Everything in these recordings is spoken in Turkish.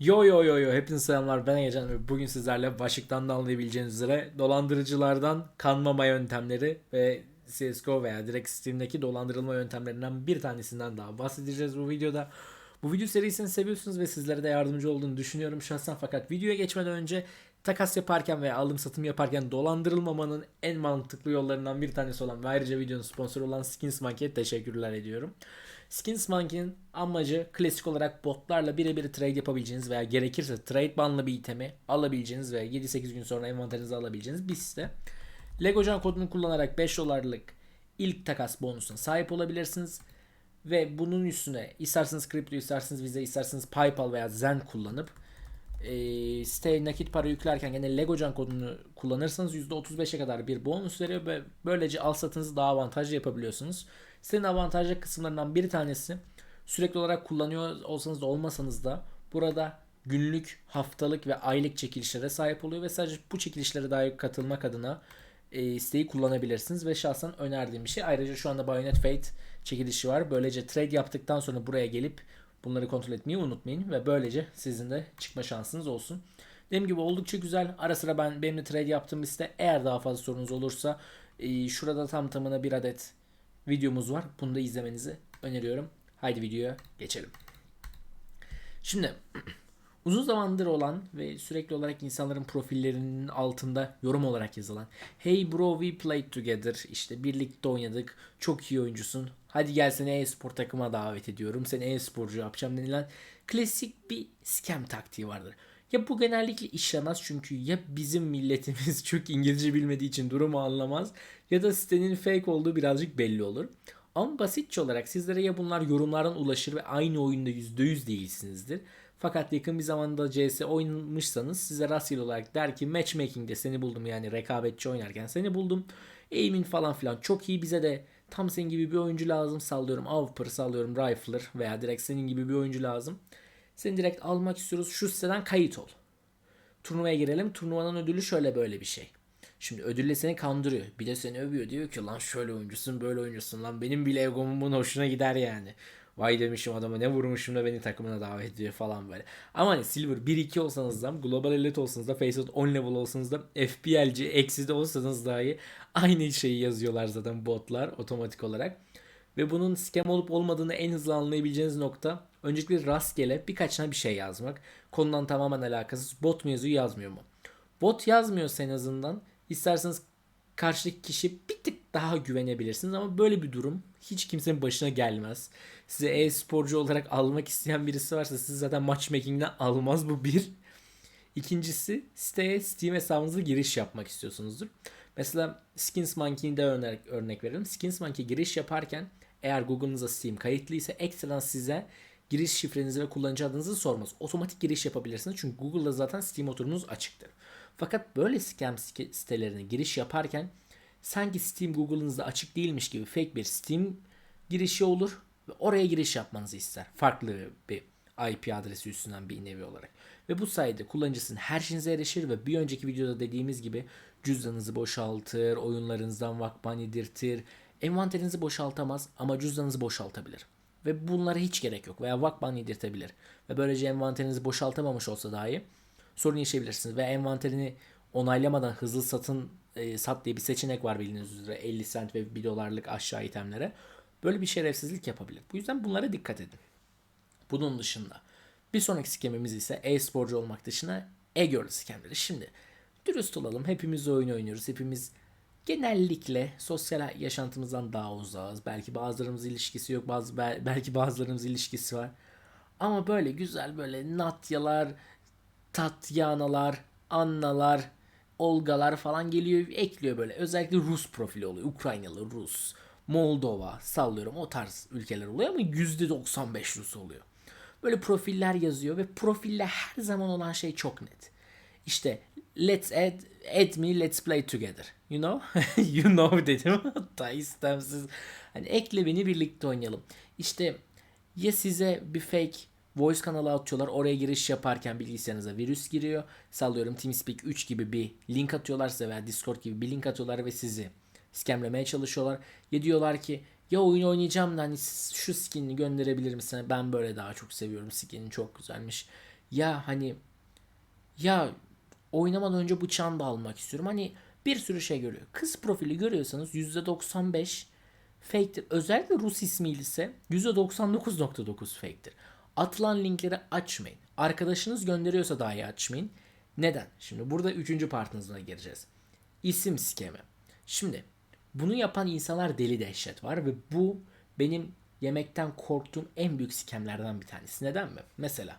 Yo yo yo yo hepinize selamlar ben Egecan bugün sizlerle başlıktan da anlayabileceğiniz üzere dolandırıcılardan kanmama yöntemleri ve CSGO veya direkt Steam'deki dolandırılma yöntemlerinden bir tanesinden daha bahsedeceğiz bu videoda. Bu video serisini seviyorsunuz ve sizlere de yardımcı olduğunu düşünüyorum şahsen fakat videoya geçmeden önce takas yaparken veya alım satım yaparken dolandırılmamanın en mantıklı yollarından bir tanesi olan ve ayrıca videonun sponsoru olan Skins Monkey'e teşekkürler ediyorum. Skins Monkey'in amacı klasik olarak botlarla birebir trade yapabileceğiniz veya gerekirse trade banlı bir itemi alabileceğiniz ve 7-8 gün sonra envanterinize alabileceğiniz bir site. Legocan kodunu kullanarak 5 dolarlık ilk takas bonusuna sahip olabilirsiniz. Ve bunun üstüne isterseniz kripto, isterseniz vize, isterseniz PayPal veya Zen kullanıp e, siteye nakit para yüklerken gene Legocan kodunu kullanırsanız %35'e kadar bir bonus veriyor ve böylece al satınızı daha avantajlı yapabiliyorsunuz. Sitenin avantajlı kısımlarından bir tanesi sürekli olarak kullanıyor olsanız da olmasanız da burada günlük, haftalık ve aylık çekilişlere sahip oluyor ve sadece bu çekilişlere dair katılmak adına e, siteyi kullanabilirsiniz ve şahsen önerdiğim bir şey. Ayrıca şu anda Bayonet Fate çekilişi var. Böylece trade yaptıktan sonra buraya gelip bunları kontrol etmeyi unutmayın ve böylece sizin de çıkma şansınız olsun. Dediğim gibi oldukça güzel. Ara sıra ben benim de trade yaptığım liste eğer daha fazla sorunuz olursa e, şurada tam tamına bir adet videomuz var. Bunu da izlemenizi öneriyorum. Haydi videoya geçelim. Şimdi uzun zamandır olan ve sürekli olarak insanların profillerinin altında yorum olarak yazılan Hey bro we played together işte birlikte oynadık çok iyi oyuncusun hadi gel seni e-spor takıma davet ediyorum seni e-sporcu yapacağım denilen klasik bir scam taktiği vardır. Ya bu genellikle işlemez çünkü ya bizim milletimiz çok İngilizce bilmediği için durumu anlamaz ya da sitenin fake olduğu birazcık belli olur. Ama basitçe olarak sizlere ya bunlar yorumlardan ulaşır ve aynı oyunda %100 değilsinizdir. Fakat yakın bir zamanda CS oynamışsanız size rastgele olarak der ki matchmaking'de seni buldum yani rekabetçi oynarken seni buldum. Aim'in falan filan çok iyi bize de tam senin gibi bir oyuncu lazım sallıyorum. Avper sallıyorum Rifler veya direkt senin gibi bir oyuncu lazım. Seni direkt almak istiyoruz. Şu siteden kayıt ol. Turnuvaya girelim. Turnuvanın ödülü şöyle böyle bir şey. Şimdi ödülle seni kandırıyor. Bir de seni övüyor. Diyor ki lan şöyle oyuncusun böyle oyuncusun lan. Benim bile egomun bunun hoşuna gider yani. Vay demişim adama ne vurmuşum da beni takımına davet ediyor falan böyle. Ama hani Silver 1-2 olsanız da Global Elite olsanız da Faceit 10 level olsanız da FPL'ci eksi de olsanız dahi aynı şeyi yazıyorlar zaten botlar otomatik olarak. Ve bunun scam olup olmadığını en hızlı anlayabileceğiniz nokta öncelikle rastgele birkaç tane bir şey yazmak. Konudan tamamen alakasız. Bot mu yazmıyor mu? Bot yazmıyorsa en azından isterseniz karşıdaki kişi bir tık daha güvenebilirsiniz ama böyle bir durum hiç kimsenin başına gelmez. Size e-sporcu olarak almak isteyen birisi varsa siz zaten matchmaking'den almaz bu bir. İkincisi siteye Steam hesabınıza giriş yapmak istiyorsunuzdur. Mesela Skins Monkey'de örnek, örnek verelim. Skins Monkey giriş yaparken eğer Google'ınıza Steam kayıtlıysa ekstradan size giriş şifrenizi ve kullanıcı adınızı sormaz. Otomatik giriş yapabilirsiniz çünkü Google'da zaten Steam oturumunuz açıktır. Fakat böyle scam sitelerine giriş yaparken sanki Steam Google'ınızda açık değilmiş gibi fake bir Steam girişi olur ve oraya giriş yapmanızı ister. Farklı bir IP adresi üstünden bir nevi olarak. Ve bu sayede kullanıcısının her şeyinize erişir ve bir önceki videoda dediğimiz gibi cüzdanınızı boşaltır, oyunlarınızdan vakban yedirtir, envanterinizi boşaltamaz ama cüzdanınızı boşaltabilir. Ve bunlara hiç gerek yok veya vakban yedirtebilir. Ve böylece envanterinizi boşaltamamış olsa dahi sorun yaşayabilirsiniz. Ve envanterini onaylamadan hızlı satın e, sat diye bir seçenek var bildiğiniz üzere 50 cent ve 1 dolarlık aşağı itemlere. Böyle bir şerefsizlik yapabilir. Bu yüzden bunlara dikkat edin. Bunun dışında bir sonraki skemimiz ise e-sporcu olmak dışında e-girl skemleri. Şimdi dürüst olalım. Hepimiz oyun oynuyoruz. Hepimiz genellikle sosyal yaşantımızdan daha uzağız. Belki bazılarımız ilişkisi yok. Bazı belki bazılarımız ilişkisi var. Ama böyle güzel böyle Natyalar, Tatyanalar, Annalar, Olgalar falan geliyor ekliyor böyle. Özellikle Rus profili oluyor. Ukraynalı, Rus, Moldova sallıyorum o tarz ülkeler oluyor ama %95 Rus oluyor. Böyle profiller yazıyor ve profille her zaman olan şey çok net. İşte let's add, add me let's play together. You know? you know dedim hatta istemsiz. Hani ekle beni birlikte oynayalım. İşte ya size bir fake voice kanalı atıyorlar. Oraya giriş yaparken bilgisayarınıza virüs giriyor. Sallıyorum TeamSpeak 3 gibi bir link atıyorlar size veya Discord gibi bir link atıyorlar ve sizi scamlemeye çalışıyorlar. Ya diyorlar ki ya oyun oynayacağım da hani şu skinini gönderebilir misin? Ben böyle daha çok seviyorum. Skinin çok güzelmiş. Ya hani ya oynamadan önce bıçağını da almak istiyorum. Hani bir sürü şey görüyor. Kız profili görüyorsanız %95 fake'tir. Özellikle Rus ismiyle ise %99.9 fake'tir. Atılan linkleri açmayın. Arkadaşınız gönderiyorsa dahi açmayın. Neden? Şimdi burada üçüncü partınızına gireceğiz. İsim skemi. Şimdi bunu yapan insanlar deli dehşet var ve bu benim yemekten korktuğum en büyük skemlerden bir tanesi. Neden mi? Mesela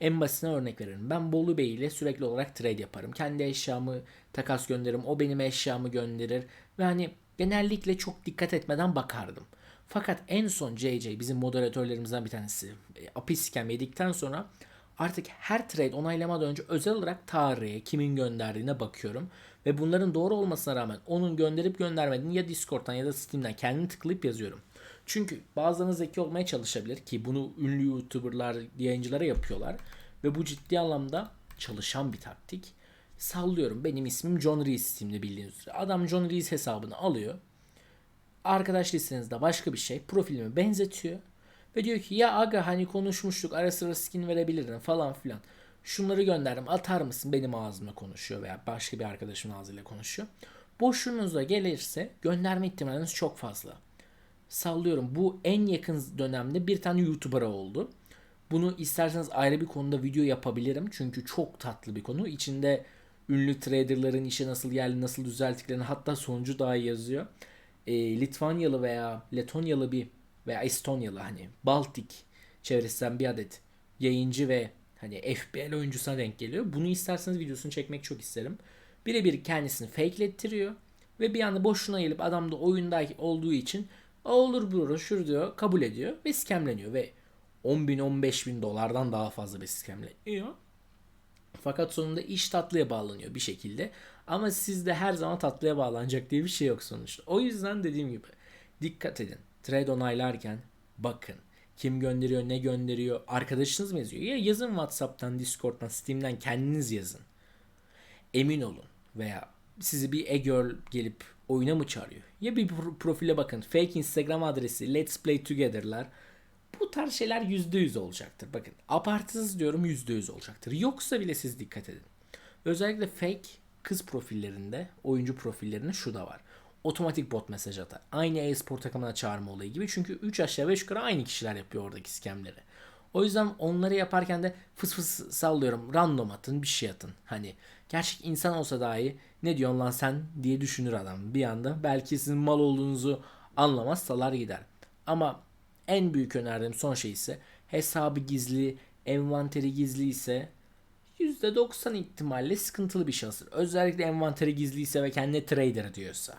en basitine örnek veririm. Ben Bolu Bey ile sürekli olarak trade yaparım. Kendi eşyamı takas gönderirim. O benim eşyamı gönderir. Ve hani genellikle çok dikkat etmeden bakardım. Fakat en son JJ bizim moderatörlerimizden bir tanesi e, API scam yedikten sonra artık her trade onaylamadan önce özel olarak tarihe, kimin gönderdiğine bakıyorum. Ve bunların doğru olmasına rağmen onun gönderip göndermediğini ya Discord'dan ya da Steam'den kendim tıklayıp yazıyorum. Çünkü bazılarınız zeki olmaya çalışabilir ki bunu ünlü YouTuber'lar, yayıncılara yapıyorlar. Ve bu ciddi anlamda çalışan bir taktik. Sallıyorum benim ismim John Reese Steam'de bildiğiniz üzere. Adam John Reese hesabını alıyor. Arkadaş listenizde başka bir şey. Profilimi benzetiyor. Ve diyor ki ya aga hani konuşmuştuk ara sıra skin verebilirim falan filan. Şunları gönderdim atar mısın benim ağzımla konuşuyor veya başka bir arkadaşımın ağzıyla konuşuyor. Boşunuza gelirse gönderme ihtimaliniz çok fazla. Sallıyorum bu en yakın dönemde bir tane YouTuber'a oldu. Bunu isterseniz ayrı bir konuda video yapabilirim. Çünkü çok tatlı bir konu. İçinde ünlü traderların işe nasıl geldi, nasıl düzelttiklerini hatta sonucu daha iyi yazıyor. E, Litvanyalı veya Letonyalı bir veya Estonyalı hani Baltik çevresinden bir adet yayıncı ve hani FBL oyuncusuna denk geliyor. Bunu isterseniz videosunu çekmek çok isterim. Birebir kendisini fakelettiriyor ve bir anda boşuna gelip adam da oyundaki olduğu için olur bro şur diyor kabul ediyor ve skemleniyor ve 10 bin 15 bin dolardan daha fazla bir skemleniyor. Fakat sonunda iş tatlıya bağlanıyor bir şekilde. Ama sizde her zaman tatlıya bağlanacak diye bir şey yok sonuçta. O yüzden dediğim gibi dikkat edin. Trade onaylarken bakın. Kim gönderiyor, ne gönderiyor, arkadaşınız mı yazıyor? Ya yazın WhatsApp'tan, Discord'dan, Steam'den kendiniz yazın. Emin olun veya sizi bir e-girl gelip oyuna mı çağırıyor? Ya bir profile bakın. Fake Instagram adresi, Let's Play Together'lar. Bu tarz şeyler %100 olacaktır. Bakın abartısız diyorum %100 olacaktır. Yoksa bile siz dikkat edin. Özellikle fake kız profillerinde, oyuncu profillerinde şu da var. Otomatik bot mesaj atar. Aynı e-spor takımına çağırma olayı gibi. Çünkü 3 aşağı 5 yukarı aynı kişiler yapıyor oradaki skemleri. O yüzden onları yaparken de fıs fıs sallıyorum. Random atın bir şey atın. Hani gerçek insan olsa dahi ne diyorsun lan sen diye düşünür adam bir anda. Belki sizin mal olduğunuzu anlamaz salar gider. Ama en büyük önerdiğim son şey ise hesabı gizli, envanteri gizli ise %90 ihtimalle sıkıntılı bir şahıstır. Özellikle envanteri gizli ise ve kendine trader diyorsa.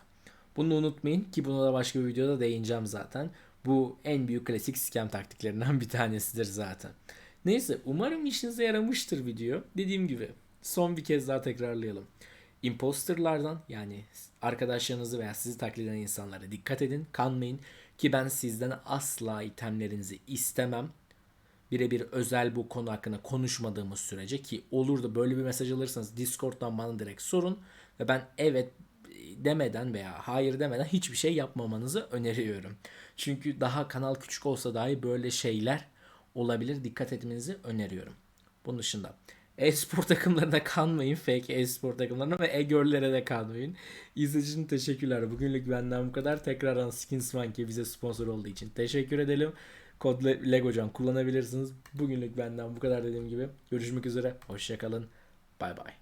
Bunu unutmayın ki buna da başka bir videoda değineceğim zaten. Bu en büyük klasik scam taktiklerinden bir tanesidir zaten. Neyse umarım işinize yaramıştır video. Dediğim gibi son bir kez daha tekrarlayalım. Imposterlardan yani arkadaşlarınızı veya sizi taklit eden insanlara dikkat edin. Kanmayın ki ben sizden asla itemlerinizi istemem. Birebir özel bu konu hakkında konuşmadığımız sürece ki olur da böyle bir mesaj alırsanız Discord'dan bana direkt sorun ve ben evet demeden veya hayır demeden hiçbir şey yapmamanızı öneriyorum. Çünkü daha kanal küçük olsa dahi böyle şeyler olabilir. Dikkat etmenizi öneriyorum. Bunun dışında e-spor takımlarına kanmayın. Fake e-spor takımlarına ve e-girl'lere de kanmayın. İzlediğiniz için teşekkürler. Bugünlük benden bu kadar. Tekrardan Skins Monkey bize sponsor olduğu için teşekkür edelim. Kod Legocan kullanabilirsiniz. Bugünlük benden bu kadar dediğim gibi. Görüşmek üzere. Hoşçakalın. Bay bay.